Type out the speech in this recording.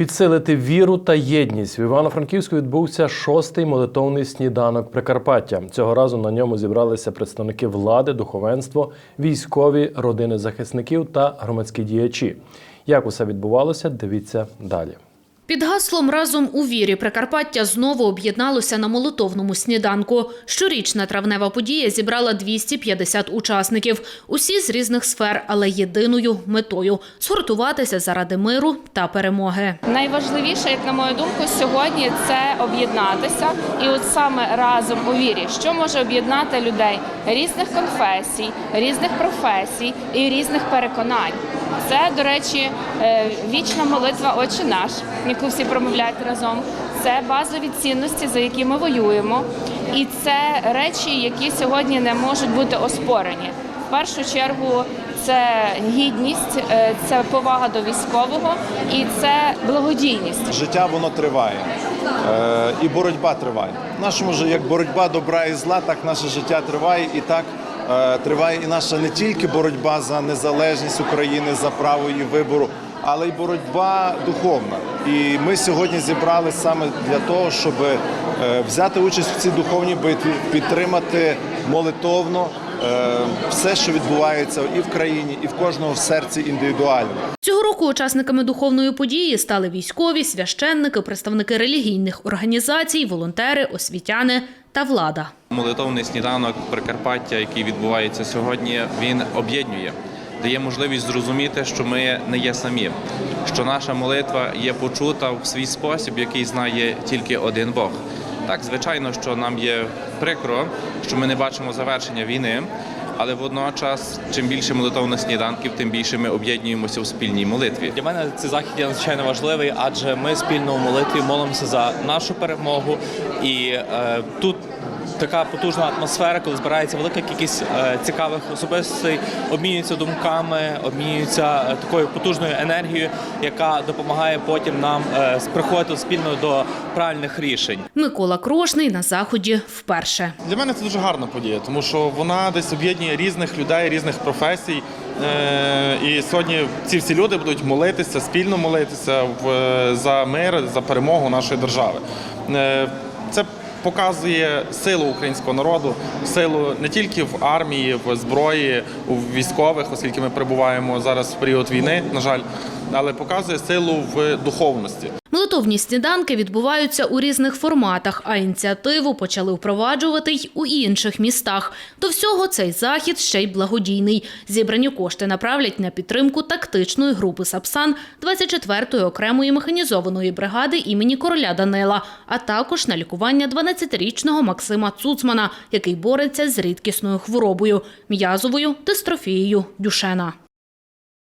Підсилити віру та єдність в Івано-Франківську відбувся шостий молитовний сніданок Прикарпаття. Цього разу на ньому зібралися представники влади, духовенство, військові, родини захисників та громадські діячі. Як усе відбувалося, дивіться далі. Під гаслом разом у вірі Прикарпаття знову об'єдналося на молитовному сніданку. Щорічна травнева подія зібрала 250 учасників, усі з різних сфер, але єдиною метою згуртуватися заради миру та перемоги. Найважливіше, як на мою думку, сьогодні це об'єднатися, і от саме разом у вірі, що може об'єднати людей різних конфесій, різних професій і різних переконань. Це, до речі, е, вічна молитва Отче наш, яку всі промовляють разом. Це базові цінності, за які ми воюємо, і це речі, які сьогодні не можуть бути оспорені. В першу чергу це гідність, е, це повага до військового і це благодійність. Життя воно триває, е, і боротьба триває. В нашому ж як боротьба добра і зла, так наше життя триває, і так триває і наша не тільки боротьба за незалежність України, за право її вибору, але й боротьба духовна. І ми сьогодні зібралися саме для того, щоб е, взяти участь в цій духовній битві, підтримати молитовно е, все, що відбувається і в країні, і в кожного в серці індивідуально. Цього року учасниками духовної події стали військові, священники, представники релігійних організацій, волонтери, освітяни та влада. Молитовний сніданок Прикарпаття, який відбувається сьогодні, він об'єднує, дає можливість зрозуміти, що ми не є самі, що наша молитва є почута в свій спосіб, який знає тільки один Бог. Так, звичайно, що нам є прикро, що ми не бачимо завершення війни, але водночас, чим більше молитовних сніданків, тим більше ми об'єднуємося у спільній молитві. Для мене цей захід є надзвичайно важливий, адже ми спільно у молитві молимося за нашу перемогу. І е, тут така потужна атмосфера, коли збирається велика кількість е, цікавих особистостей, обмінюються думками, обмінюються е, такою потужною енергією, яка допомагає потім нам е, приходити спільно до правильних рішень. Микола Крошний на заході вперше. Для мене це дуже гарна подія, тому що вона десь об'єднує різних людей, різних професій. І сьогодні ці всі люди будуть молитися, спільно молитися в- за мир, за перемогу нашої держави. Це показує силу українського народу, силу не тільки в армії, в зброї, у військових, оскільки ми перебуваємо зараз в період війни, на жаль, але показує силу в духовності. Молитовні сніданки відбуваються у різних форматах, а ініціативу почали впроваджувати й у інших містах. До всього цей захід ще й благодійний. Зібрані кошти направлять на підтримку тактичної групи Сапсан 24-ї окремої механізованої бригади імені короля Данила, а також на лікування 12-річного Максима Цуцмана, який бореться з рідкісною хворобою м'язовою дистрофією Дюшена.